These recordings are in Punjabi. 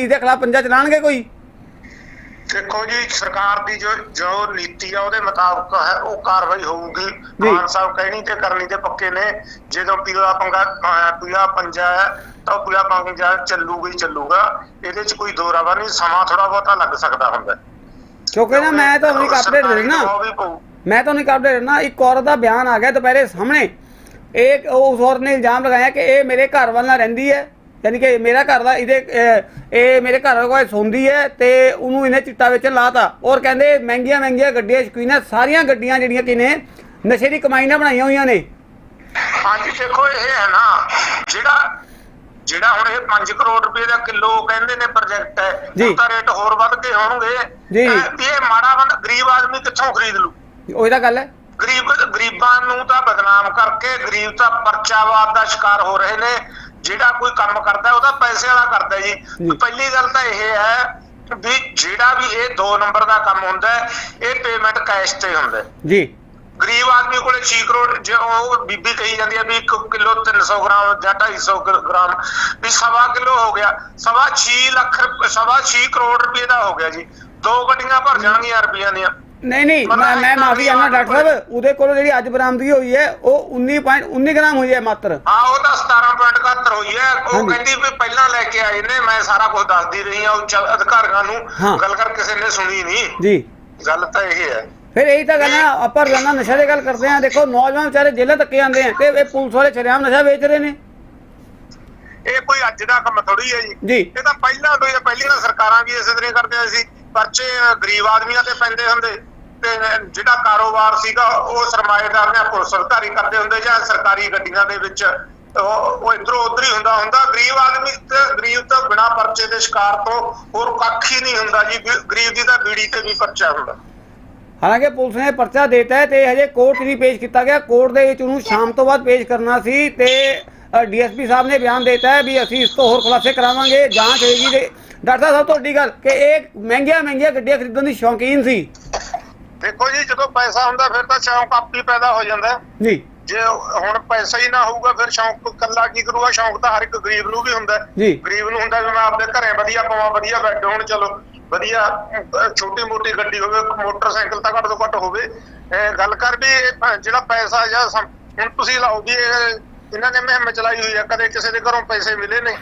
ਇਹਦੇ ਖਿਲਾਫ ਪੰਜਾ ਚਲਾਣਗੇ ਕੋਈ? ਦੇਖੋ ਜੀ ਸਰਕਾਰ ਦੀ ਜੋ ਜੋ ਨੀਤੀ ਆ ਉਹਦੇ ਮੁਤਾਬਕ ਹੈ ਉਹ ਕਾਰਵਾਈ ਹੋਊਗੀ। ਮਾਨ ਸਾਹਿਬ ਕਹਿਣੀ ਤੇ ਕਰਨੀ ਤੇ ਪੱਕੇ ਨੇ। ਜਦੋਂ ਪੀਲਾ ਪੰਗਾ ਪੀਲਾ ਪੰਜਾ ਹੈ ਤਾਂ ਪੀਲਾ ਪੰਗਾ ਚੱਲੂਗਾ ਹੀ ਚੱਲੂਗਾ। ਇਹਦੇ 'ਚ ਕੋਈ ਦੋ ਰਾਵਾ ਨਹੀਂ ਸਮਾਂ ਥੋੜਾ ਬਹੁਤਾ ਲੱਗ ਸਕਦਾ ਹੁੰਦਾ। ਕਿਉਂਕਿ ਨਾ ਮੈਂ ਤੁਹਾਨੂੰ ਇੱਕ ਅਪਡੇਟ ਦੇ ਪਊ ਮੈਂ ਤੁਹਾਨੂੰ ਇੱਕ ਅਪਡੇਟ ਦੇਣਾ ਇੱਕ ਔਰਤ ਦਾ ਬਿਆਨ ਆ ਗਿਆ ਦੁਪਹਿਰੇ ਸਾਹਮਣੇ। ਇੱਕ ਉਹ ਉਸ ਔਰਤ ਨੇ ਇਲਜ਼ਾਮ ਲਗਾਇਆ ਕਿ ਇਹ ਮੇਰੇ ਘਰ ਵਾਲ ਨਾਲ ਰਹਿੰਦੀ ਹੈ। ਯਾਨੀ ਕਿ ਮੇਰਾ ਘਰ ਦਾ ਇਹਦੇ ਇਹ ਮੇਰੇ ਘਰ ਕੋਲ ਸੌਂਦੀ ਹੈ ਤੇ ਉਹਨੂੰ ਇਹਨੇ ਚਿੱਟਾ ਵੇਚਣ ਲਾਤਾ। ਔਰ ਕਹਿੰਦੇ ਮਹਿੰਗੀਆਂ ਮਹਿੰਗੀਆਂ ਗੱਡੀਆਂ ਸ਼ੌਕੀਨ ਸਾਰੀਆਂ ਗੱਡੀਆਂ ਜਿਹੜੀਆਂ ਕਿ ਨੇ ਨਸ਼ੇ ਦੀ ਕਮਾਈ ਨਾਲ ਬਣਾਈਆਂ ਹੋਈਆਂ ਨੇ। ਹਾਂਜੀ ਦੇਖੋ ਇਹ ਹੈ ਨਾ ਜਿਹੜਾ ਜਿਹੜਾ ਹੁਣ ਇਹ 5 ਕਰੋੜ ਰੁਪਏ ਦਾ ਕਿਲੋ ਕਹਿੰਦੇ ਨੇ ਪ੍ਰੋਜੈਕਟ ਹੈ। ਉਹਦਾ ਰੇਟ ਹੋਰ ਵੱਧ ਕੇ ਹੋਣਗੇ। ਜੀ। ਇਹ ਇਹ ਮਾੜਾ ਬੰਦਾ ਗਰੀਬ ਆਦਮੀ ਕਿੱਥੋਂ ਖਰੀਦ ਲੂ? ਉਹੀ ਤਾਂ ਗੱਲ ਹੈ। ਗਰੀਬ ਗਰੀਬਾਂ ਨੂੰ ਤਾਂ ਬਦਨਾਮ ਕਰਕੇ ਗਰੀਬ ਤਾਂ ਪਰਚਾਵਾਦ ਦਾ ਸ਼ਿਕਾਰ ਹੋ ਰਹੇ ਨੇ। ਜਿਹੜਾ ਕੋਈ ਕੰਮ ਕਰਦਾ ਉਹਦਾ ਪੈਸੇ ਵਾਲਾ ਕਰਦਾ ਜੀ। ਪਹਿਲੀ ਗੱਲ ਤਾਂ ਇਹ ਹੈ ਵੀ ਜਿਹੜਾ ਵੀ ਇਹ 2 ਨੰਬਰ ਦਾ ਕੰਮ ਹੁੰਦਾ ਇਹ ਪੇਮੈਂਟ ਕੈਸ਼ ਤੇ ਹੁੰਦਾ। ਜੀ ਗਰੀਬ ਆਦਮੀ ਕੋਲੇ 6 ਕਰੋੜ ਜੇ ਉਹ ਬੀਬੀ ਕਹੀ ਜਾਂਦੀ ਹੈ ਵੀ 1 ਕਿਲੋ 300 ਗ੍ਰਾਮ ਜਾਂ 250 ਗ- ਗ੍ਰਾਮ ਵੀ ਸਵਾ ਕਿਲੋ ਹੋ ਗਿਆ ਸਵਾ 6 ਲੱਖ ਸਵਾ 6 ਕਰੋੜ ਰੁਪਏ ਦਾ ਹੋ ਗਿਆ ਜੀ ਦੋ ਗੱਡੀਆਂ ਭਰ ਜਾਣਗੀਆਂ ਰੁਪਈਆਂ ਦੀਆਂ ਨਹੀਂ ਨਹੀਂ ਮੈਂ ਮੈਂ ਮਾਫੀ ਚਾਹੁੰਦਾ ਡਾਕਟਰ ਸਾਹਿਬ ਉਹਦੇ ਕੋਲ ਜਿਹੜੀ ਅੱਜ ਬਰਾਮਦਗੀ ਹੋਈ ਹੈ ਉਹ 19.19 ਗ੍ਰਾਮ ਹੋਈ ਹੈ ਮਾਤਰ। ਹਾਂ ਉਹ ਤਾਂ 17.71 ਹੋਈ ਹੈ। ਉਹ। ਕਹਿੰਦੀ ਵੀ ਪਹਿਲਾਂ ਲੈ ਕੇ ਆਏ ਨੇ ਮੈਂ ਸਾਰਾ ਕੁਝ ਦੱਸਦੀ ਰਹੀ ਹਾਂ ਉੱਚ ਅਧਿਕਾਰੀਆਂ ਨੂੰ। ਗੱਲ ਕਰ ਕਿਸੇ ਨੇ ਸੁਣੀ ਨਹੀਂ। ਜੀ। ਗੱਲ ਤਾਂ ਇਹ ਹੈ। ਫਿਰ ਇਹੀ ਤਾਂ ਗੱਲ ਹੈ ਆਪਾਂ ਰੋਜ਼ਾਨਾ ਨਸ਼ਾ ਦੀ ਗੱਲ ਕਰਦੇ ਆ ਦੇਖੋ ਨੌਜਵਾਨ ਵਿਚਾਰੇ ਜੇਲ੍ਹਾਂ ਤੱਕ ਜਾਂਦੇ ਆ ਤੇ ਇਹ ਪੁਲਿਸ ਵਾਲੇ ਸ਼ਰੇਆਮ ਨਸ਼ਾ ਵੇਚ ਰਹੇ ਨੇ। ਇਹ ਕੋਈ ਅੱਜ ਦਾ ਕੰਮ ਥੋੜੀ ਹੈ ਜੀ। ਇਹ ਤਾਂ ਪਹਿਲਾਂ ਤੋਂ ਹੀ ਪਹਿਲੀਆਂ ਸਰਕਾਰਾਂ ਵੀ ਇਸੇ ਤਰ੍ਹਾਂ ਕਰਦੀਆਂ ਸੀ ਪਰਚੇ ਗਰੀਬ ਆਦਮੀਆਂ ਤੇ ਪੈਂਦੇ ਹੁੰਦੇ। ਜਿਹੜਾ ਕਾਰੋਬਾਰ ਸੀਗਾ, ਉਹ ਸਰਮਾਏਦਾਰ ਨੇ ਪੁਲਿਸ ਅਧਿਕਾਰੀ ਕਰਦੇ ਹੁੰਦੇ ਜਾਂ ਸਰਕਾਰੀ ਗੱਡੀਆਂ ਦੇ ਵਿੱਚ, ਉਹ ਇਧਰੋਂ ਉਧਰ ਹੀ ਹੁੰਦਾ ਹੁੰਦਾ ਗਰੀਬ ਆਦਮੀ ਤੇ ਗਰੀਬ ਤਾਂ ਬਿਨਾ ਪਰਚੇ ਦੇ ਸ਼ਿਕਾਰ ਤੋਂ ਹੋਰ ਕੱਖ ਹੀ ਨਹੀਂ ਹੁੰਦਾ ਜੀ ਗਰੀਬ ਦੀ ਤਾਂ ਬੀੜੀ ਤੇ ਵੀ ਪਰਚਾ ਹੁੰਦਾ। ਹਾਲਾਂਕਿ ਪੁਲਿਸ ਨੇ ਪਰਚਾ ਦਿੱਤਾ ਹੈ ਤੇ ਹਜੇ ਕੋਰਟ ਨਹੀਂ ਪੇਸ਼ ਕੀਤਾ ਗਿਆ। ਕੋਰਟ ਦੇ ਵਿੱਚ ਉਹਨੂੰ ਸ਼ਾਮ ਤੋਂ ਬਾਅਦ ਪੇਸ਼ ਕਰਨਾ ਸੀ ਤੇ ਡੀਐਸਪੀ ਸਾਹਿਬ ਨੇ ਬਿਆਨ ਦਿੱਤਾ ਹੈ ਵੀ ਅਸੀਂ ਇਸ ਤੋਂ ਹੋਰ ਖੁਲਾਸੇ ਕਰਾਵਾਂਗੇ, ਜਾਂਚ ਹੋਏਗੀ ਤੇ। ਡਾਕਟਰ ਸਾਹਿਬ ਤੁਹਾਡੀ ਗੱਲ ਕਿ ਇਹ ਮਹਿੰਗੀਆਂ ਮਹਿੰਗੀਆਂ ਗੱਡੀਆਂ ਖਰੀਦਣ ਦੀ ਸ਼ੌਕੀਨ ਸੀ। ਦੇਖੋ ਜੀ ਜਦੋਂ ਪੈਸਾ ਹੁੰਦਾ ਫਿਰ ਤਾਂ ਸ਼ੌਂਕ ਆਪੀ ਪੈਦਾ ਹੋ ਜਾਂਦਾ। ਜੀ। ਜੇ ਹੁਣ ਪੈਸਾ ਹੀ ਨਾ ਹੋਊਗਾ ਫਿਰ ਸ਼ੌਂਕ ਕੱਲਾ ਕੀ ਕਰੂਗਾ? ਸ਼ੌਂਕ ਤਾਂ ਹਰ ਇੱਕ ਗਰੀਬ ਨੂੰ ਵੀ ਹੁੰਦਾ ਗਰੀਬ ਨੂੰ ਹੁੰਦਾ ਵੀ ਮੈਂ ਆਪਦੇ ਘਰੇ ਵਧੀਆ ਪਾਵਾਂ ਵਧੀਆ ਬੈੱਡ ਹੋਣ ਚਲੋ ਵਧੀਆ ਛੋਟੀ ਮੋਟੀ ਗੱਡੀ ਹੋਵੇ ਮੋਟਰਸਾਈਕਲ ਤਾਂ ਘੱਟ ਤੋਂ ਘੱਟ ਹੋਵੇ। ਇਹ ਗੱਲ ਕਰ ਵੀ ਜਿਹੜਾ ਪੈਸਾ ਜਾਂ ਹੁਣ ਤੁਸੀਂ ਲਾਓ ਵੀ ਇਹ ਇਹਨਾਂ ਨੇ ਮੁਹਿੰਮ ਚਲਾਈ ਹੋਈ ਹੈ ਕਦੇ ਕਿਸੇ ਦੇ ਘਰੋਂ ਪੈਸੇ ਮਿਲੇ ਨੇ।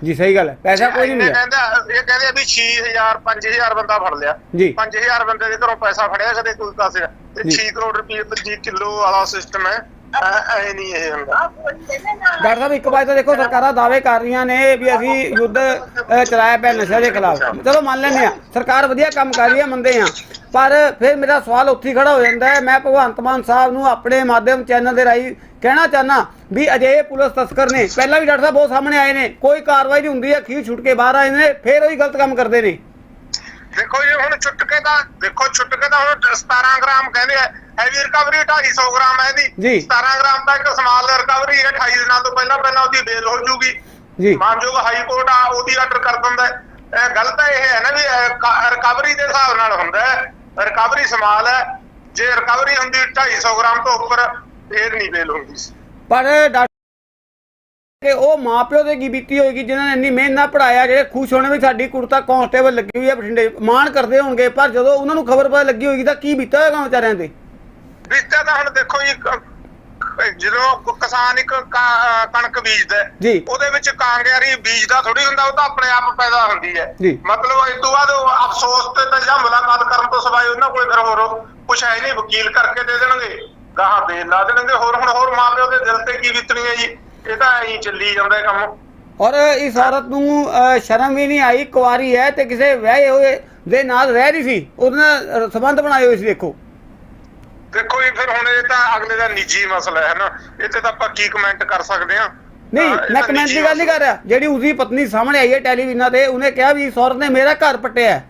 ਜੀ ਸਹੀ ਗੱਲ ਹੈ। ਪੈਸਾ ਕੋਈ ਨਹੀਂ ਇਹਨੇ ਮਿਲਿਆ ਕਹਿੰਦਾ ਇਹ ਕਹਿੰਦੇ ਵੀ 6000 5000 ਬੰਦਾ ਫੜ ਲਿਆ। ਜੀ। 5000 ਬੰਦੇ ਦੇ ਘਰੋਂ ਪੈਸਾ ਫੜਿਆ ਕਦੇ ਕੋਈ ਕਾਸੇ ਤੇ ਜੀ। 6 ਕਰੋੜ ਰੁਪਏ ਪ੍ਰਤੀ ਕਿਲੋ ਵਾਲਾ ਸਿਸਟਮ ਹੈ। ਐ ਐ ਨਹੀਂ ਇਹ ਹੁੰਦਾ। ਡਾਕਟਰ ਸਾਹਿਬ ਇੱਕ ਵਾਰ ਤਾਂ ਦੇਖੋ ਸਰਕਾਰਾਂ ਦਾਅਵੇ ਕਰ ਰਹੀਆਂ ਨੇ ਵੀ ਅਸੀਂ ਯੁੱਧ ਅ, ਚਲਾਇਆ ਪਿਆ ਨਸ਼ੇ ਦੇ ਖਿਲਾਫ। ਚਲੋ ਮੰਨ ਲੈਂਦੇ ਆ ਸਰਕਾਰ ਵਧੀਆ ਕੰਮ ਕਰ ਰਹੀ ਹੈ ਮੰਨਦੇ ਆ ਪਰ ਫਿਰ ਮੇਰਾ ਸਵਾਲ ਉੱਥੇ ਹੀ ਖੜਾ ਹੋ ਜਾਂਦਾ ਹੈ। ਮੈਂ ਭਗਵੰਤ ਮਾਨ ਸਾਹਿਬ ਨੂੰ ਆਪਣੇ ਮਾਧਿਅਮ ਚੈਨਲ ਦੇ ਰਾਹੀਂ ਕਹਿਣਾ ਚਾਹਨਾ ਵੀ ਅਜੇ ਪੁਲਿਸ ਤਸਕਰ ਨੇ ਪਹਿਲਾਂ ਵੀ ਡਾਕਟਰ ਸਾਹਿਬ ਬਹੁਤ ਸਾਹਮਣੇ ਆਏ ਨੇ ਕੋਈ ਕਾਰਵਾਈ ਨਹੀਂ ਹੁੰਦੀ ਹੈ ਖੀਰ ਛੁੱਟ ਕੇ ਬਾਹਰ ਆਏ ਨੇ ਫਿਰ ਉਹੀ ਗਲਤ ਕੰਮ ਕਰਦੇ ਨੇ। ਦੇਖੋ ਜੀ ਹੁਣ ਚੁਟਕੇ ਦਾ ਦੇਖੋ ਚੁਟਕੇ ਦਾ ਹੁਣ 17 ਗ੍ਰਾਮ ਕਹਿੰਦੇ ਆ ਹੈਵੀ ਰਿਕਵਰੀ 250 ਗ੍ਰਾਮ ਹੈ। ਇਹਦੀ। 17 ਗ੍ਰਾਮ ਦਾ ਇੱਕ ਸਮਾਲ ਰਿਕਵਰੀ ਹੈ 28 ਦਿਨਾਂ ਤੋਂ ਪਹਿਲਾਂ ਪਹਿਲਾਂ ਉਹਦੀ ਬੇਲ ਹੋ ਜੂਗੀ। ਜੀ। ਮਾਨਯੋਗ ਹਾਈ ਕੋਰਟ ਆ ਉਹਦੀ ਆਰਡਰ ਕਰ ਦਿੰਦਾ ਹੈ। ਇਹ ਗੱਲ ਤਾਂ ਇਹ ਹੈ ਨਾ ਵੀ ਰਿਕਵਰੀ ਦੇ ਹਿਸਾਬ ਨਾਲ ਹੁੰਦਾ ਹੈ। ਰਿਕਵਰੀ ਸਮਾਲ ਹੈ। ਜੇ ਰਿਕਵਰੀ ਹੁੰਦੀ 250 ਗ੍ਰਾਮ ਤੋਂ ਉੱਪਰ ਫੇਰ ਨਹੀਂ ਬੇਲ ਹੁੰਦੀ ਸੀ। ਪਰ ਡਾਕਟਰ ਕਿ ਉਹ ਮਾਪਿਓ ਦੇ ਕੀ ਬੀਤੀ ਹੋਏਗੀ ਜਿਨ੍ਹਾਂ ਨੇ ਇੰਨੀ ਮਿਹਨਤ ਨਾਲ ਪੜਾਇਆ ਜਿਹੜੇ ਖੁਸ਼ ਹੋਣੇ ਵੀ ਸਾਡੀ ਕੁੜਤਾ ਕਾਂਸਟੇਬਲ ਲੱਗੀ ਹੋਈ ਹੈ ਬਠਿੰਡੇ ਮਾਣ ਕਰਦੇ ਹੋਣਗੇ ਪਰ ਜਦੋਂ ਉਹਨਾਂ ਨੂੰ ਖਬਰ ਪਤਾ ਲੱਗੀ ਹੋਏਗੀ ਤਾਂ ਕੀ ਬੀਤਾ ਹੋਏਗਾ ਵਿਚਾਰਿਆਂ ਤੇ ਬੀਜਦਾ ਤਾਂ ਹੁਣ ਦੇਖੋ ਜੀ ਜਦੋਂ ਕਿਸਾਨ ਇੱਕ ਕਣਕ ਬੀਜਦਾ। ਉਹਦੇ ਵਿੱਚ ਕਾਂਗਿਆਰੀ ਬੀਜਦਾ ਥੋੜੀ ਹੁੰਦਾ ਉਹ ਤਾਂ ਆਪਣੇ ਆਪ ਪੈਦਾ ਹੁੰਦੀ ਹੈ। ਮਤਲਬ ਇਸ ਤੋਂ ਬਾਅਦ ਅਫਸੋਸ ਤੇ ਤਾਂ ਜਾਂ ਮੁਲਾਕਾਤ ਕਰਨ ਤੋਂ ਸਿਵਾਏ ਉਹਨਾਂ ਕੋਲ ਫਿਰ ਹੋਰ ਕੁਛ ਹੈ ਨਹੀਂ ਵਕੀਲ ਕਰਕੇ ਦੇ ਦੇਣਗੇ ਗਾਹਾਂ ਬੇਲ ਲਾ ਦੇਣਗੇ ਹੋਰ ਹੁਣ ਹੋਰ ਮਾਪਿਓ ਦੇ ਦਿਲ ਤੇ ਕੀ ਬੀਤਣੀ ਹੈ ਜੀ? ਇਹ ਤਾਂ ਐਂ ਹੀ ਚੱਲੀ ਜਾਂਦਾ ਹੈ ਕੰਮ। ਔਰ ਇਸ ਔਰਤ ਨੂੰ ਸ਼ਰਮ ਵੀ ਨਹੀਂ ਆਈ ਕੁਆਰੀ ਹੈ ਤੇ ਕਿਸੇ ਵਿਆਹੇ ਹੋਏ ਦੇ ਨਾਲ ਰਹਿ ਰਹੀ ਸੀ। ਉਹਦੇ ਨਾਲ ਸੰਬੰਧ ਬਣਾਏ ਹੋਏ ਸੀ ਦੇਖੋ। ਦੇਖੋ ਜੀ ਫਿਰ ਹੁਣ ਇਹ ਤਾਂ ਅਗਲੇ ਦਾ ਨਿੱਜੀ ਮਸਲਾ ਹੈ ਨਾ। ਇਹ ਤੇ ਆਪਾਂ ਕੀ ਕਮੈਂਟ ਕਰ ਸਕਦੇ ਹਾਂ? ਨਹੀਂ ਹਾਂ, ਇਹ ਮੈਂ ਕਮੈਂਟ ਦੀ ਗੱਲ ਨਹੀਂ ਕਰ ਰਿਹਾ। ਜਿਹੜੀ ਉਸਦੀ ਪਤਨੀ ਸਾਹਮਣੇ ਆਈ ਹੈ ਟੈਲੀਵਿਜ਼ਨਾਂ ਤੇ ਉਹਨੇ ਕਿਹਾ ਵੀ ਇਸ ਔਰਤ ਨੇ ਮੇਰਾ ਘਰ ਪੱਟਿਆ ਹੈ।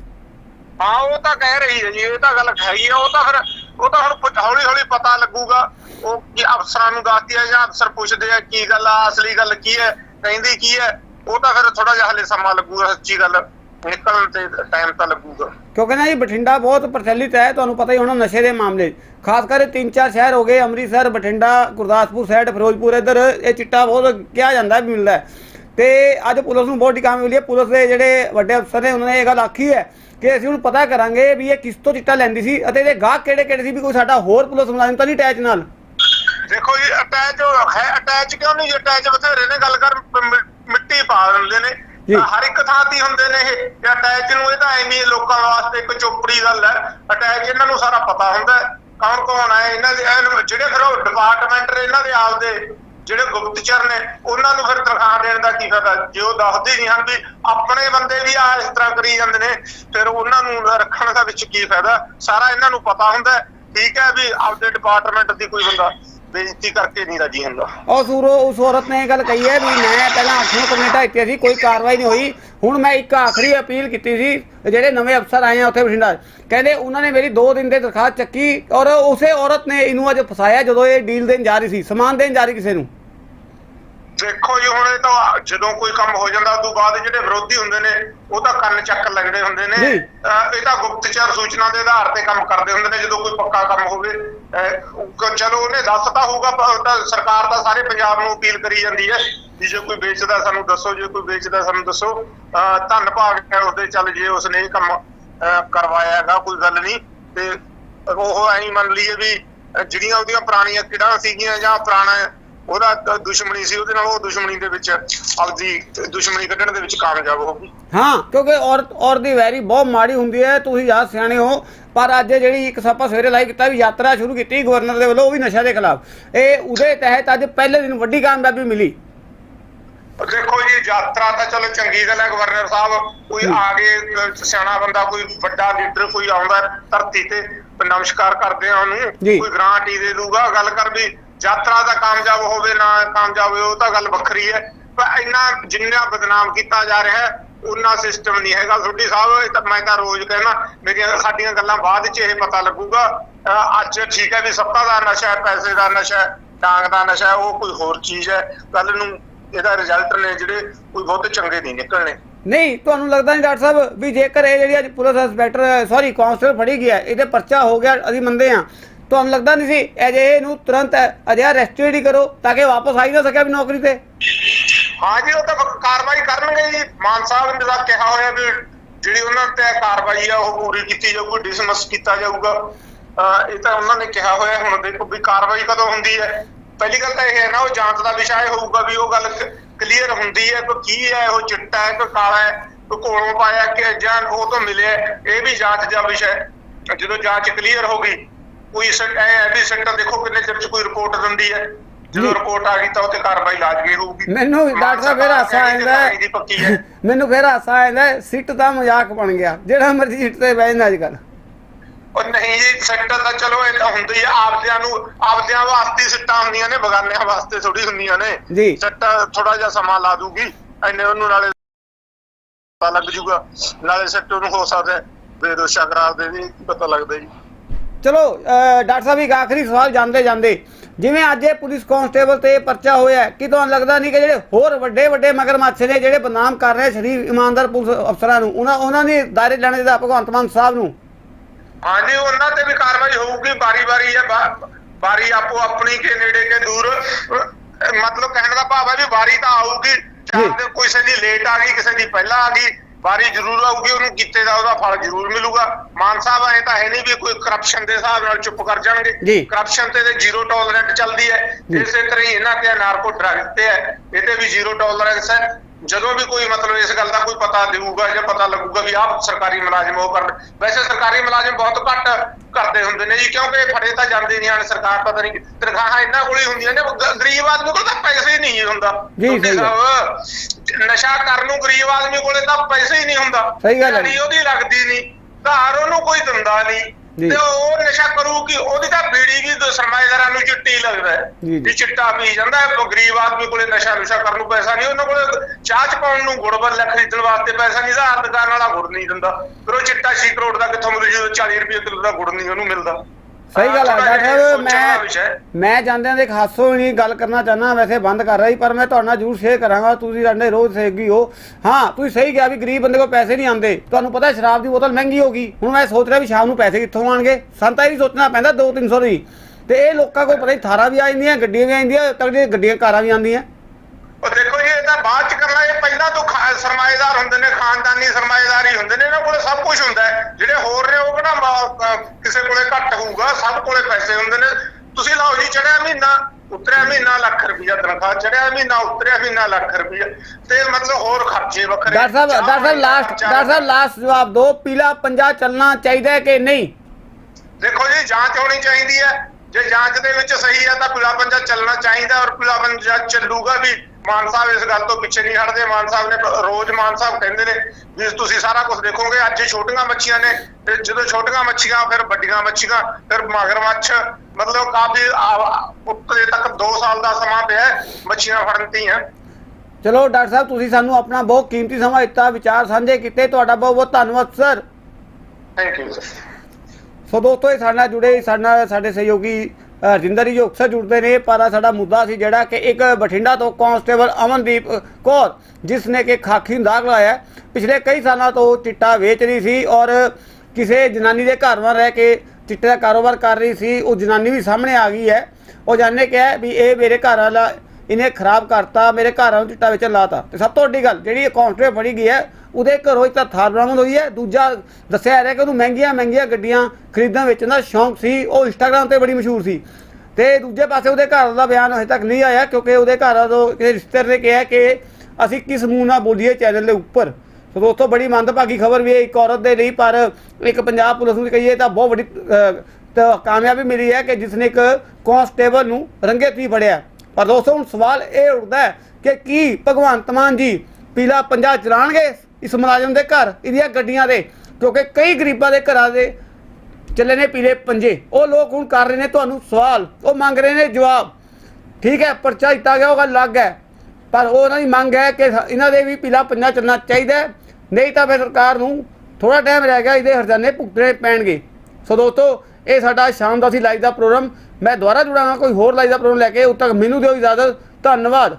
ਹਾਂ ਉਹ ਤਾਂ ਕਹਿ ਰਹੀ ਹੈ ਜੀ ਇਹ ਤਾਂ ਗੱਲ ਹੈਗੀ ਆ ਉਹ ਤਾਂ ਫਿਰ ਉਹ ਤਾਂ ਹੁਣ ਹੌਲੀ ਹੌਲੀ ਪਤਾ ਲੱਗੂਗਾ ਉਹ ਕਿ ਅਫਸਰਾਂ ਨੂੰ ਦੱਸਦੀ ਹੈ ਜਾਂ ਅਫਸਰ ਪੁੱਛਦੇ ਆ ਕੀ ਗੱਲ ਆ, ਅਸਲੀ ਗੱਲ ਕੀ ਹੈ, ਕਹਿੰਦੀ ਕੀ ਹੈ, ਉਹ ਤਾਂ ਫਿਰ ਥੋੜਾ ਜਿਹਾ ਹਲੇ ਸਮਾਂ ਲੱਗੂਗਾ ਸੱਚੀ ਗੱਲ। ਨਿਕਲਣ ਤੇ ਟਾਈਮ ਤਾਂ ਲੱਗੂਗਾ। ਕਿਉਂਕਿ ਨਾ ਜੀ ਬਠਿੰਡਾ ਬਹੁਤ ਪ੍ਰਚਲਿਤ ਹੈ ਤੁਹਾਨੂੰ ਪਤਾ ਹੀ ਹੋਣਾ ਨਸ਼ੇ ਦੇ ਮਾਮਲੇ। 'ਚ। ਖਾਸ ਕਰ ਇਹ ਤਿੰਨ ਚਾਰ ਸ਼ਹਿਰ ਹੋ ਗਏ ਅੰਮ੍ਰਿਤਸਰ ਬਠਿੰਡਾ ਗੁਰਦਾਸਪੁਰ ਸਾਈਡ ਫਿਰੋਜ਼ਪੁਰ ਇੱਧਰ ਇਹ ਚਿੱਟਾ ਬਹੁਤ ਕਿਹਾ ਜਾਂਦਾ ਵੀ ਮਿਲਦਾ ਹੈ। ਤੇ ਅੱਜ ਪੁਲਿਸ ਨੂੰ ਬਹੁਤ ਕਾਮਯਾਬੀ ਮਿਲੀ ਹੈ। ਪੁਲਿਸ ਦੇ ਜਿਹੜੇ ਵੱਡੇ ਅਫਸਰ ਨੇ ਉਹਨਾਂ ਨੇ ਇਹ ਗੱਲ ਆਖੀ ਹੈ ਕਿ ਅਸੀਂ ਹੁਣ ਪਤਾ ਕਰਾਂਗੇ ਵੀ ਇਹ ਕਿਸ ਤੋਂ ਚਿੱਟਾ ਲੈਂਦੀ ਸੀ ਅਤੇ ਇਹਦੇ ਗਾਹਕ ਕਿਹੜੇ ਕਿਹੜੇ ਸੀ ਵੀ ਕੋਈ ਸਾਡਾ ਹੋਰ ਪੁਲਿਸ ਮੁਲਾਜ਼ਮ ਤਾਂ ਨਹੀਂ ਅਟੈਚ ਨਾਲ? ਦੇਖੋ ਜੀ ਅਟੈਚ ਹੈ ਅਟੈਚ ਕਿਉਂ ਨਹੀਂ? ਅਟੈਚ ਬਥੇਰੇ ਨੇ ਗੱਲ ਕਰ ਮ- ਮਿੱਟੀ ਪਾ ਦਿੰਦੇ ਨੇ। ਹਰ ਇੱਕ ਥਾਂ ਤੇ ਹੁੰਦੇ ਨੇ ਇਹ। ਅਟੈਚ ਨੂੰ ਇਹ ਤਾਂ ਐਵੇਂ ਲੋਕਾਂ ਵਾਸਤੇ ਇੱਕ ਚੋਪੜੀ ਗੱਲ ਹੈ ਅਟੈਚ ਇਹਨਾਂ ਨੂੰ ਸਾਰਾ ਪਤਾ ਹੁੰਦਾ ਕੌਣ ਕੌਣ ਹੈ। ਇਹਨਾਂ ਦੇ ਜਿਹੜੇ ਫਿਰ ਉਹ ਡਿਪਾਰਟਮੈਂਟ ਇਹਨਾਂ ਦੇ ਆਪਦੇ ਜਿਹੜੇ ਗੁਪਤਚਰ ਨੇ, ਉਹਨਾਂ ਨੂੰ ਫਿਰ ਤਨਖਾਹ ਦੇਣ ਦਾ ਕੀ ਫਾਇਦਾ? ਜੇ ਉਹ ਦੱਸਦੇ ਨਹੀਂ ਹਨ ਵੀ ਆਪਣੇ ਬੰਦੇ ਵੀ ਆ ਇਸ ਤਰ੍ਹਾਂ ਕਰੀ ਜਾਂਦੇ ਨੇ, ਫਿਰ ਉਹਨਾਂ ਨੂੰ ਰੱਖਣ ਦਾ ਵਿੱਚ ਕੀ ਫਾਇਦਾ? ਸਾਰਾ ਇਹਨਾਂ ਨੂੰ ਪਤਾ ਹੁੰਦਾ ਠੀਕ ਹੈ ਵੀ ਆਪਦੇ ਡਿਪਾਰਟਮੈਂਟ ਦੀ ਕੋਈ ਬੰਦਾ ਬੇਇੱਜ਼ਤੀ ਕਰਕੇ ਨਹੀਂ ਰਾਜੀ ਹੁੰਦਾ। ਔਰ ਸੂਰੋ, ਉਸ ਔਰਤ ਨੇ ਇਹ ਗੱਲ ਕਹੀ ਹੈ ਵੀ ਮੈਂ ਪਹਿਲਾਂ ਅੱਠ ਨੂੰ ਕਮੇਟਾ ਦਿੱਤੀਆਂ ਸੀ, ਕੋਈ ਕਾਰਵਾਈ ਨਹੀਂ ਹੋਈ। ਹੁਣ ਮੈਂ ਇੱਕ ਆਖਰੀ ਅਪੀਲ ਕੀਤੀ ਸੀ, ਜਿਹੜੇ ਨਵੇਂ ਅਫਸਰ ਆਏ ਆ ਉੱਥੇ ਬਠਿੰਡਾ। ਕਹਿੰਦੇ ਉਹਨਾਂ ਨੇ ਮੇਰੀ 2 ਦਿਨ ਦੇ ਦਰਖਾਸਤ ਚੱਕੀ ਔਰ ਉਸੇ ਔਰਤ ਨੇ ਇਹਨੂੰ ਅੱਜ ਫਸਾਇਆ ਜਦੋਂ ਇਹ ਡੀਲ ਦੇਣ ਜਾ ਰਹੀ ਸੀ, ਸਮਾਨ ਦੇਣ ਜਾ ਰਹੀ ਕਿਸੇ ਨੂੰ। ਦੇਖੋ ਜੀ ਹੁਣ ਇਹ ਤਾਂ ਜਦੋਂ ਕੋਈ ਕੰਮ ਹੋ ਜਾਂਦਾ ਉਸ ਤੋਂ ਬਾਅਦ ਜਿਹੜੇ ਵਿਰੋਧੀ ਹੁੰਦੇ ਨੇ ਉਹ ਤਾਂ ਕੰਨ ਚੱਕ ਲੱਗਦੇ ਹੁੰਦੇ ਨੇ। ਇਹ ਤਾਂ ਗੁਪਤਚਰ ਸੂਚਨਾ ਦੇ ਆਧਾਰ ਤੇ ਕੰਮ ਕਰਦੇ ਹੁੰਦੇ ਨੇ ਜਦੋਂ ਕੋਈ ਪੱਕਾ ਕੰਮ ਹੋਵੇ। ਅਹ ਚਲੋ ਉਹਨੇ ਦੱਸਤਾ ਹੋਊਗਾ ਪਰ ਤਾਂ ਸਰਕਾਰ ਤਾਂ ਸਾਰੇ ਪੰਜਾਬ ਨੂੰ ਅਪੀਲ ਕਰੀ ਜਾਂਦੀ ਹੈ ਵੀ ਜੇ ਕੋਈ ਵੇਚਦਾ ਸਾਨੂੰ ਦੱਸੋ ਜੇ ਕੋਈ ਵੇਚਦਾ ਸਾਨੂੰ ਦੱਸੋ। ਅਹ ਧੰਨ ਭਾਗ ਹੈ ਉਹਦੇ ਚੱਲ ਜੇ ਉਸਨੇ ਇਹ ਕੰਮ ਅਹ ਕਰਵਾਇਆ ਹੈਗਾ ਕੋਈ ਗੱਲ ਨਹੀਂ। ਤੇ ਉਹ ਐਂ ਮੰਨ ਲਈਏ ਵੀ ਅਹ ਜਿਹੜੀਆਂ ਉਹਦੀਆਂ ਪੁਰਾਣੀਆਂ ਕਿਹੜਾ ਸੀਗੀਆਂ ਜਾਂ ਪੁਰਾਣਾ ਉਹਦਾ ਦੁਸ਼ਮਣੀ ਸੀ ਉਹਦੇ ਨਾਲ ਉਹ ਦੁਸ਼ਮਣੀ ਦੇ ਵਿੱਚ ਆਪਦੀ ਦੁਸ਼ਮਣੀ ਕੱਢਣ ਦੇ ਵਿੱਚ ਕਾਮਯਾਬ ਹੋ ਗਈ ਹਾਂ ਕਿਉਂਕਿ ਔਰਤ ਔਰ ਦੀ ਵੈਰੀ ਬਹੁਤ ਮਾੜੀ ਹੁੰਦੀ ਹੈ ਤੁਸੀਂ ਯਾਦ ਸਿਆਣੇ ਹੋ ਪਰ ਅੱਜ ਜਿਹੜੀ ਇੱਕ ਸਾਪਾ ਸਵੇਰੇ ਲਾਈਵ ਕੀਤਾ ਵੀ ਯਾਤਰਾ ਸ਼ੁਰੂ ਕੀਤੀ ਗਵਰਨਰ ਦੇ ਵੱਲੋਂ ਉਹ ਵੀ ਨਸ਼ਾ ਦੇ ਖਿਲਾਫ ਇਹ ਉਹਦੇ ਤਹਿਤ ਅੱਜ ਪਹਿਲੇ ਦਿਨ ਵੱਡੀ ਕਾਮਯਾਬੀ ਮਿਲੀ ਦੇਖੋ ਜੀ ਯਾਤਰਾ ਤਾਂ ਚਲੋ ਚੰਗੀ ਗੱਲ ਹੈ ਗਵਰਨਰ ਸਾਹਿਬ ਕੋਈ। ਆ ਕੇ ਸਿਆਣਾ ਬੰਦਾ ਕੋਈ ਵੱਡਾ ਲੀਡਰ ਕੋਈ ਆਉਂਦਾ ਧਰਤੀ ਤੇ ਨਮਸਕਾਰ ਕਰਦੇ ਆ ਉਹਨੂੰ। ਕੋਈ ਗ੍ਰਾਂਟ ਹੀ ਦੇ ਦੂਗਾ ਗੱਲ ਕਰ ਵੀ ਯਾਤਰਾ ਦਾ ਕਾਮਯਾਬ ਹੋਵੇ, ਨਾ ਕਾਮਯਾਬ ਹੋਵੇ, ਉਹ ਤਾਂ ਗੱਲ ਵੱਖਰੀ ਹੈ। ਪਰ ਇੰਨਾ ਜਿੰਨਾ ਬਦਨਾਮ ਕੀਤਾ ਜਾ ਰਿਹਾ ਹੈ ਉਹਨਾਂ ਸਿਸਟਮ ਨਹੀਂ ਹੈਗਾ। ਤੁਹਾਡੀ ਸਾਹਿਬ, ਇਹ ਤਾਂ ਮੈਂ ਤਾਂ ਰੋਜ਼ ਕਹਿੰਦਾ, ਮੇਰੀਆਂ ਸਾਡੀਆਂ ਗੱਲਾਂ ਬਾਅਦ ਚ ਇਹ ਪਤਾ ਲੱਗੂਗਾ। ਅੱਜ ਠੀਕ ਹੈ ਵੀ ਸੱਤਾ ਦਾ ਨਸ਼ਾ ਹੈ, ਪੈਸੇ ਦਾ ਨਸ਼ਾ ਹੈ, ਡਾਂਗ ਦਾ ਨਸ਼ਾ ਹੈ, ਉਹ ਕੋਈ ਹੋਰ ਚੀਜ਼ ਹੈ। ਕੱਲ ਨੂੰ ਇਹਦਾ ਰਿਜ਼ਲਟ ਨੇ ਜਿਹੜੇ ਕੋਈ ਬਹੁਤ ਚੰਗੇ ਨਹੀਂ ਨਿਕਲਣੇ। ਨਹੀਂ, ਤੁਹਾਨੂੰ ਲੱਗਦਾ ਨਹੀਂ ਡਾਕਟਰ ਸਾਹਿਬ, ਵੀ ਜੇਕਰ ਇਹ ਜਿਹੜੀ ਅੱਜ ਪੁਲਿਸ ਇੰਸਪੈਕਟਰ ਸੌਰੀ ਕਾਂਸਟੇਬਲ ਫੜੀ ਗਿਆ, ਇਹਦੇ ਪਰਚਾ ਹੋ ਗਿਆ, ਅਸੀਂ ਮੰਨਦੇ ਆ ਤੁਹਾਨੂੰ ਲੱਗਦਾ ਨਹੀਂ ਸੀ ਅਜੇ ਇਹਨੂੰ ਤੁਰੰਤ ਅਜਿਹਾ ਅਰੈਸਟਡ ਹੀ ਕਰੋ ਤਾਂ ਕਿ ਵਾਪਸ ਆ ਨਾ ਸਕਿਆ ਵੀ ਨੌਕਰੀ ਤੇ? ਹਾਂ ਜੀ, ਉਹ ਤਾਂ ਕਾਰਵਾਈ ਕਰਨਗੇ ਜੀ। ਮਾਨ ਸਾਹਿਬ ਨੇ ਤਾਂ ਕਿਹਾ ਹੋਇਆ ਵੀ ਜਿਹੜੀ ਉਹਨਾਂ ਤੇ ਕਾਰਵਾਈ ਆ, ਉਹ ਪੂਰੀ ਕੀਤੀ ਜਾਊਗੀ ਡਿਸਮਿਸ ਕੀਤਾ ਜਾਊਗਾ। ਇਹ ਤਾਂ ਉਹਨਾਂ ਨੇ ਕਿਹਾ ਹੋਇਆ, ਹੁਣ ਦੇਖੋ ਵੀ ਕਾਰਵਾਈ ਕਦੋਂ ਹੁੰਦੀ ਹੈ। ਪਹਿਲੀ ਗੱਲ ਤਾਂ ਇਹ ਹੈ ਨਾ, ਉਹ ਜਾਂਚ ਦਾ ਵਿਸ਼ਾ ਇਹ ਹੋਊਗਾ ਵੀ ਉਹ ਗੱਲ ਕਲੀਅਰ ਹੁੰਦੀ ਹੈ ਕਿ ਕੀ ਹੈ, ਉਹ ਚਿੱਟਾ ਹੈ ਕਿ ਕਾਲਾ ਹੈ, ਕੋਈ ਕੋਲੋਂ ਪਾਇਆ ਕਿ ਜਾਂ ਉਹ ਤੋਂ ਮਿਲਿਆ, ਇਹ ਵੀ ਜਾਂਚ ਦਾ ਵਿਸ਼ਾ ਹੈ। ਜਦੋਂ ਜਾਂਚ ਕਲੀਅਰ ਹੋ ਗਈ ਕੋਈ ਵੀ ਸੈਂਟਰ ਦੇਖੋ ਕਿੰਨੇ ਚਿਰ ਚ ਕੋਈ ਰਿਪੋਰਟ ਦਿੰਦੀ ਹੈ। ਜਦੋਂ। ਰਿਪੋਰਟ ਆ ਗਈ ਤਾਂ ਉੱਤੇ ਕਾਰਵਾਈ ਲਾਜ਼ਮੀ ਹੋਊਗੀ। ਮੈਨੂੰ ਡਾਕਟਰ ਸਾਹਿਬ ਫਿਰ ਹਾਸਾ ਆਉਂਦਾ ਕਾਰਵਾਈ ਦੀ ਪੱਕੀ ਹੈ। ਮੈਨੂੰ ਫਿਰ ਹਾਸਾ ਆਉਂਦਾ ਸਿੱਟ ਦਾ ਮਜ਼ਾਕ ਬਣ ਗਿਆ। ਜਿਹੜਾ ਮਰਜ਼ੀ ਸਿੱਟ ਤੇ ਬਹਿ ਜਾਂਦਾ ਅੱਜ ਕੱਲ ਉਹ ਨਹੀਂ ਜੀ ਸੈਂਟਰ ਤਾਂ ਚਲੋ ਇਹ ਤਾਂ ਹੁੰਦੀ ਹੈ ਆਪਦਿਆਂ ਨੂੰ ਆਪਦਿਆਂ ਵਾਸਤੇ ਸਿੱਟਾਂ ਹੁੰਦੀਆਂ ਨੇ ਬਗਾਨਿਆਂ ਵਾਸਤੇ ਥੋੜੀ ਹੁੰਦੀਆਂ ਨੇ। ਜੀ। ਸੱਟ ਥੋੜਾ ਜਿਹਾ ਸਮਾਂ ਲਾ ਦੂਗੀ ਐਨੇ ਉਹਨੂੰ ਨਾਲੇ ਪਤਾ ਲੱਗ ਜੂਗਾ। ਨਾਲੇ ਸੱਟ ਨੂੰ ਹੋ ਸਕਦਾ ਹੈ ਬੇਦੋਸ਼ਾ ਕਰਾਰ ਦੇ ਵੀ ਪਤਾ ਲੱਗਦਾ ਜੀ। ਚਲੋ ਡਾਕਟਰ ਸਾਹਿਬ ਇੱਕ ਆਖਰੀ ਸਵਾਲ ਜਾਂਦੇ ਜਾਂਦੇ। ਜਿਵੇਂ ਅੱਜ ਇਹ ਪੁਲਿਸ ਕਾਂਸਟੇਬਲ ਤੇ ਪਰਚਾ ਹੋਇਆ ਹੈ, ਕੀ ਤੁਹਾਨੂੰ ਲੱਗਦਾ ਨਹੀਂ ਕਿ ਜਿਹੜੇ ਹੋਰ ਵੱਡੇ ਵੱਡੇ ਮਗਰਮੱਛ ਨੇ ਜਿਹੜੇ ਬਦਨਾਮ ਕਰ ਰਹੇ ਸ਼ਰੀਫ ਇਮਾਨਦਾਰ ਪੁਲਿਸ ਅਫਸਰਾਂ ਨੂੰ ਉਹਨਾਂ ਉਹਨਾਂ ਨੇ ਦਾਇਰੇ ਲੈਣੇ ਦਾ ਭਗਵੰਤ ਮਾਨ ਸਾਹਿਬ ਨੂੰ? ਹਾਂਜੀ ਉਹਨਾਂ ਤੇ ਵੀ ਕਾਰਵਾਈ ਹੋਊਗੀ ਬਾਰੀ-ਬਾਰੀ ਹੈ ਬਾਰੀ ਆਪੋ ਆਪਣੀ ਕੇ ਨੇੜੇ ਕੇ ਦੂਰ। ਮਤਲਬ ਕਹਿਣ ਦਾ ਭਾਵ ਹੈ ਵੀ ਵਾਰੀ ਤਾਂ ਆਊਗੀ। ਦਿਨ ਕਿਸੇ ਦੀ ਲੇਟ ਆ ਗਈ ਕਿਸੇ ਦੀ ਪਹਿਲਾਂ ਆ ਗਈ। ਵਾਰੀ ਜ਼ਰੂਰ ਆਊਗੀ ਉਹਨੂੰ ਕੀਤੇ ਦਾ ਉਹਦਾ ਫਲ ਜ਼ਰੂਰ ਮਿਲੂਗਾ। ਮਾਨ ਸਾਹਿਬ ਐ ਤਾਂ ਹੈ ਨਹੀਂ ਵੀ ਕੋਈ ਕਰਪਸ਼ਨ ਦੇ ਹਿਸਾਬ ਨਾਲ ਚੁੱਪ ਕਰ। ਜਾਣਗੇ। ਕਰਪਸ਼ਨ ਤੇ ਜ਼ੀਰੋ ਟੋਲਰੈਂਟ ਚੱਲਦੀ ਹੈ। ਇਸੇ ਤਰ੍ਹਾਂ ਹੀ ਇਹਨਾਂ ਤੇ ਨਾਰਕੋ ਡਰੱਗ ਤੇ ਹੈ। ਇਹਦੇ ਵੀ ਜ਼ੀਰੋ ਟੋਲਰੈਂਸ ਹੈ। ਜਦੋਂ ਵੀ ਕੋਈ ਮਤਲਬ ਇਸ ਗੱਲ ਦਾ ਕੋਈ ਪਤਾ ਦੇਊਗਾ ਜਾਂ ਪਤਾ ਲੱਗੂਗਾ ਵੀ ਆਹ ਸਰਕਾਰੀ ਮੁਲਾਜ਼ਮ ਉਹ ਕਰਨ। ਵੈਸੇ ਸਰਕਾਰੀ ਮੁਲਾਜ਼ਮ ਬਹੁਤ ਘੱਟ ਕਰਦੇ ਹੁੰਦੇ ਨੇ ਜੀ ਕਿਉਂਕਿ ਫੜੇ ਤਾਂ ਜਾਂਦੇ ਨਹੀਂ ਹਨ ਸਰਕਾਰ ਪਤਾ ਨਹੀਂ ਤਨਖਾਹਾਂ ਇਹਨਾਂ ਕੋਲ ਹੀ ਹੁੰਦੀਆਂ ਨੇ ਗਰੀਬ ਆਦਮੀ ਕੋਲ ਤਾਂ ਪੈਸੇ ਹੀ ਨਹੀਂ ਹੁੰਦਾ। ਜੀ, ਸਹੀ ਨਸ਼ਾ ਕਰਨ ਨੂੰ ਗਰੀਬ ਆਦਮੀ ਕੋਲੇ ਤਾਂ ਪੈਸੇ ਹੀ ਨਹੀਂ ਹੁੰਦਾ ਸਹੀ ਗੱਲ ਹੈ ਜੀ। ਉਹਦੀ ਲੱਗਦੀ ਨਹੀਂ ਧਾਰ ਉਹਨੂੰ ਕੋਈ ਦਿੰਦਾ ਜੀ। ਨਹੀਂ ਤੇ ਉਹ ਨਸ਼ਾ ਕਰੂਗੀ ਉਹਦੀ ਤਾਂ ਬੀੜੀ ਵੀ ਦੋ ਸਰਮਾਏਦਾਰਾਂ ਨੂੰ ਚਿੱਟੀ ਲੱਗਦਾ ਹੈ ਜੀ, ਜੀ। ਵੀ ਚਿੱਟਾ ਪੀ ਜਾਂਦਾ ਹੈ ਉਹ ਗਰੀਬ ਆਦਮੀ ਕੋਲੇ ਨਸ਼ਾ ਨੁਸ਼ਾ ਕਰਨ ਨੂੰ ਪੈਸਾ ਨਹੀਂ ਉਹਨਾਂ ਕੋਲੇ ਚਾਹ ਚ ਪਾਉਣ ਨੂੰ ਗੁੜ ਬੱਲਾ ਖਰੀਦਣ ਵਾਸਤੇ ਪੈਸਾ ਨਹੀਂ ਆਧਾਰ ਦੁਕਾਨ ਵਾਲਾ ਗੁੜ ਨਹੀਂ ਦਿੰਦਾ ਫਿਰ ਉਹ ਚਿੱਟਾ 6 ਕਰੋੜ ਦਾ ਕਿੱਥੋਂ ਮਿਲੂ ਜਦੋਂ 40 ਰੁਪਏ ਕਿਲੋ ਦਾ ਗੁੜ ਨਹੀਂ ਉਹਨੂੰ ਮਿਲਦਾ ਸਹੀ ਗੱਲ ਹੈ ਥੋੜ੍ਹਾ ਡਾਕਟਰ ਹੈ। ਮੈਂ ਮੈਂ ਜਾਂਦਿਆਂ ਦੇ ਖਾਸੋਂ ਨਹੀਂ ਗੱਲ ਕਰਨਾ ਚਾਹਨਾ ਵੈਸੇ ਬੰਦ ਕਰ ਰਹੀ ਪਰ ਮੈਂ ਤੁਹਾਡੇ ਨਾਲ ਜ਼ਰੂਰ ਸ਼ੇਅਰ ਕਰਾਂਗਾ ਤੁਸੀਂ ਸਾਡੇ ਰੋਜ਼ ਸਹਿਗੀ ਹੋ ਹਾਂ ਤੁਸੀਂ ਸਹੀ ਕਿਹਾ ਵੀ ਗਰੀਬ ਬੰਦੇ ਕੋਲ ਪੈਸੇ ਨਹੀਂ ਆਉਂਦੇ। ਤੁਹਾਨੂੰ ਪਤਾ ਹੈ ਸ਼ਰਾਬ ਦੀ ਬੋਤਲ ਮਹਿੰਗੀ ਹੋ ਗਈ। ਹੁਣ ਮੈਂ ਸੋਚ ਰਿਹਾ ਵੀ ਸ਼ਾਮ ਨੂੰ ਪੈਸੇ ਕਿੱਥੋਂ ਆਣਗੇ ਸੰਤਾ ਇਹ ਵੀ ਸੋਚਣਾ ਪੈਂਦਾ 2-300 ਦੀ। ਤੇ ਇਹ ਲੋਕਾਂ ਕੋਲ ਪਤਾ ਨਹੀਂ ਥਾਰਾਂ ਵੀ ਆ ਜਾਂਦੀਆਂ ਗੱਡੀਆਂ ਵੀ ਆ ਜਾਂਦੀਆਂ ਤਗੜੀ ਗੱਡੀਆਂ ਕਾਰਾਂ ਵੀ ਆਉਂਦੀਆਂ। ਤਾਂ ਬਾਅਦ ਚ ਕਰਨਾ ਇਹ ਪਹਿਲਾਂ ਤੋਂ ਸਰਮਾਏਦਾਰ ਹੁੰਦੇ ਨੇ ਖਾਨਦਾਨੀ ਸਰਮਾਏਦਾਰ ਹੁੰਦੇ ਨੇ ਇਹਨਾਂ ਕੋਲੇ ਸਭ ਕੁਝ ਹੁੰਦਾ ਜਿਹੜੇ ਹੋਰ ਨੇ ਉਹ ਕਿਹੜਾ ਕਿਸੇ ਕੋਲੇ ਘੱਟ ਹੋਊਗਾ ਸਭ ਕੋਲੇ ਪੈਸੇ ਹੁੰਦੇ ਨੇ। ਤੁਸੀਂ ਲਾਓ ਜੀ ਚੜਿਆ ਮਹੀਨਾ ਉਤਰਿਆ ਮਹੀਨਾ ਲੱਖ ਰੁਪਇਆ ਤਨਖਾਹ ਚੜਿਆ ਮਹੀਨਾ ਉਤਰਿਆ ਮਹੀਨਾ ਲੱਖ ਰੁਪਇਆ ਤੇ ਮਤਲਬ ਹੋਰ ਖਰਚੇ ਵੱਖਰੇ। ਡਾਕਟਰ ਸਾਹਿਬ ਡਾਕਟਰ ਸਾਹਿਬ ਦਾ ਲਾਸਟ ਡਾਕਟਰ ਸਾਹਿਬ ਲਾਸਟ ਜਵਾਬ ਦਿਓ ਪੀਲਾ ਪੰਜਾ ਚੱਲਣਾ ਚਾਹੀਦਾ ਹੈ ਕਿ ਨਹੀਂ? ਦੇਖੋ ਜੀ ਜਾਂਚ ਹੋਣੀ ਚਾਹੀਦੀ ਹੈ। ਜੇ ਜਾਂਚ ਦੇ ਵਿੱਚ ਸਹੀ ਹੈ ਤਾਂ ਪੀਲਾ ਪੰਜਾ ਚੱਲਣਾ ਚਾਹੀਦਾ ਔਰ ਪੀਲਾ ਪੰਜਾ ਚੱਲੂਗਾ ਵੀ। ਮਾਨ ਸਾਹਿਬ ਇਸ ਗੱਲ ਤੋਂ ਪਿੱਛੇ ਨਹੀਂ ਹਟਦੇ। ਮਾਨ ਸਾਹਿਬ ਨੇ ਰੋਜ਼ ਮਾਨ ਸਾਹਿਬ ਕਹਿੰਦੇ ਨੇ ਵੀ ਤੁਸੀਂ ਸਾਰਾ ਕੁਝ ਦੇਖੋਗੇ। ਅੱਜ ਛੋਟੀਆਂ ਮੱਛੀਆਂ ਨੇ। ਤੇ ਜਦੋਂ ਛੋਟੀਆਂ ਮੱਛੀਆਂ ਫਿਰ ਵੱਡੀਆਂ ਮੱਛੀਆਂ ਫਿਰ ਮਗਰਮੱਛ ਮਤਲਬ ਕਾਫੀ ਆ- ਉੱਤੇ ਤੱਕ 2 ਸਾਲ ਦਾ ਸਮਾਂ ਪਿਆ ਮੱਛੀਆਂ ਫੜਨ ਦੀਆਂ ਚਲੋ ਡਾਕਟਰ ਸਾਹਿਬ ਤੁਸੀਂ ਸਾਨੂੰ ਆਪਣਾ ਬਹੁਤ ਕੀਮਤੀ ਸਮਾਂ ਦਿੱਤਾ ਵਿਚਾਰ ਸਾਂਝੇ ਕੀਤੇ। ਤੁਹਾਡਾ ਬਹੁਤ ਬਹੁਤ ਧੰਨਵਾਦ sir. Thank you sir so ਦੋਸਤੋ ਇਹ ਸਾਡੇ ਨਾਲ ਜੁੜੇ ਸਾਡੇ ਨਾਲ ਸਾਡੇ ਸਹਿਯੋਗੀ ਅ, ਰਜਿੰਦਰ ਜੀ ਅਕਸਰ ਜੁੜਦੇ ਨੇ ਪਰ ਸਾਡਾ ਮੁੱਦਾ ਸੀ ਜਿਹੜਾ ਕਿ ਇੱਕ ਬਠਿੰਡਾ ਤੋਂ ਕਾਂਸਟੇਬਲ ਅਮਨਦੀਪ ਕੌਰ ਜਿਸ ਨੇ ਕਿ ਖਾਕੀ ਨੂੰ ਦਾਗ ਲਾਇਆ ਪਿਛਲੇ ਕਈ ਸਾਲਾਂ ਤੋਂ ਚਿੱਟਾ ਵੇਚ ਰਹੀ ਸੀ ਔਰ ਕਿਸੇ ਜਨਾਨੀ ਦੇ ਘਰ ਵਾਂ ਰਹਿ ਕੇ ਚਿੱਟੇ ਦਾ ਕਾਰੋਬਾਰ ਕਰ ਰਹੀ ਸੀ। ਉਹ ਜਨਾਨੀ ਵੀ ਸਾਹਮਣੇ ਆ ਗਈ ਹੈ। ਉਹ ਜਾਣੇ ਕਿਹਾ ਵੀ ਇਹ ਮੇਰੇ ਘਰ ਵਾਲਾ ਇਹਨੇ ਖਰਾਬ ਕਰਤਾ, ਮੇਰੇ ਘਰਾਂ ਨੂੰ ਚਿੱਟਾ ਵੇਚਣ ਲਾਤਾ। ਤੇ ਸਭ ਤੋਂ ਵੱਡੀ ਗੱਲ, ਜਿਹੜੀ ਕਾਂਸਟੇਬਲ ਫੜੀ ਗਈ ਹੈ, ਉਹਦੇ ਘਰੋਂ ਇੱਕ ਤਾਂ ਥਾਰ ਬਰਾਮਦ ਹੋਈ ਹੈ, ਦੂਜਾ ਦੱਸਿਆ ਜਾ ਰਿਹਾ ਕਿ ਉਹਨੂੰ ਮਹਿੰਗੀਆਂ ਮਹਿੰਗੀਆਂ ਗੱਡੀਆਂ ਖਰੀਦਣ ਵਿੱਚ ਦਾ ਸ਼ੌਂਕ ਸੀ, ਉਹ ਇੰਸਟਾਗ੍ਰam ਤੇ ਬੜੀ ਮਸ਼ਹੂਰ ਸੀ। ਤੇ ਦੂਜੇ ਪਾਸੇ ਉਹਦੇ ਘਰ ਦਾ ਬਿਆਨ ਹਜੇ ਤੱਕ ਨਹੀਂ ਆਇਆ, ਕਿਉਂਕਿ ਉਹਦੇ ਘਰ ਤੋਂ ਕਿਸੇ ਰਿਸ਼ਤੇਦਾਰ ਨੇ ਕਿਹਾ ਕਿ ਅਸੀਂ ਕਿਸ ਮੂੰਹ ਨਾਲ ਬੋਲੀਏ ਚੈਨਲ ਦੇ ਉੱਪਰ। ਸੋ ਦੋਸਤੋ, ਬੜੀ ਮੰਦਭਾਗੀ ਖਬਰ ਵੀ ਹੈ ਇੱਕ ਔਰਤ ਦੇ ਲਈ, ਪਰ ਇੱਕ ਪੰਜਾਬ ਪੁਲਿਸ ਨੂੰ ਕਹੀਏ ਤਾਂ ਬਹੁਤ ਵੱਡੀ ਕਾਮਯਾਬੀ ਮਿਲੀ ਹੈ ਕਿ ਜਿਸ ਨੇ ਇੱਕ ਕਾਂਸਟੇਬਲ ਨੂੰ ਰੰਗੇ ਹੱਥੀਂ ਫੜਿਆ। ਪਰ ਦੋਸਤੋ, ਹੁਣ ਸਵਾਲ ਇਹ ਉੱਠਦਾ ਹੈ ਕਿ ਕੀ ਭਗਵੰਤ ਮਾਨ ਜੀ ਪੀਲਾ ਪੰਜਾ ਚਲਾਣਗੇ ਇਸ ਮੁਲਾਜ਼ਮ ਦੇ ਘਰ, ਇਹਦੀਆਂ ਗੱਡੀਆਂ ਦੇ? ਕਿਉਂਕਿ ਕਈ ਗਰੀਬਾਂ ਦੇ ਘਰਾਂ ਦੇ ਚੱਲੇ ਨੇ ਪੀਲੇ ਪੰਜੇ। ਉਹ ਲੋਕ ਹੁਣ ਕਰ ਰਹੇ ਨੇ ਤੁਹਾਨੂੰ ਸਵਾਲ, ਉਹ ਮੰਗ ਰਹੇ ਨੇ ਜਵਾਬ। ਠੀਕ ਹੈ, ਪਰਚਾ ਦਿੱਤਾ ਗਿਆ ਉਹ ਗੱਲ ਅਲੱਗ ਹੈ। ਪਰ ਉਹ ਉਹਨਾਂ ਦੀ ਮੰਗ ਹੈ ਕਿ ਇਹਨਾਂ ਦੇ ਵੀ ਪੀਲਾ ਪੰਜਾ ਚੱਲਣਾ ਚਾਹੀਦਾ ਨਹੀਂ ਤਾਂ ਫਿਰ ਸਰਕਾਰ ਨੂੰ ਥੋੜਾ ਟਾਈਮ ਰਹਿ ਗਿਆ, ਇਹਦੇ ਹਰਜਾਨੇ ਭੁਗਤਣੇ ਪੈਣਗੇ। ਸੋ ਦੋਸਤੋ ਇਹ ਸਾਡਾ ਸ਼ਾਮ ਦਾ ਸੀ ਲਾਈਵ ਦਾ ਪ੍ਰੋਗਰਾਮ ਮੈਂ ਦੁਬਾਰਾ ਜੁੜਾਂਗਾ, ਕੋਈ ਹੋਰ ਲਾਈਵ ਦਾ ਪ੍ਰੋਗਰਾਮ ਲੈ ਕੇ, ਉਦ ਤੱਕ ਮੈਨੂੰ ਦਿਓ ਇਜਾਜ਼ਤ। ਧੰਨਵਾਦ।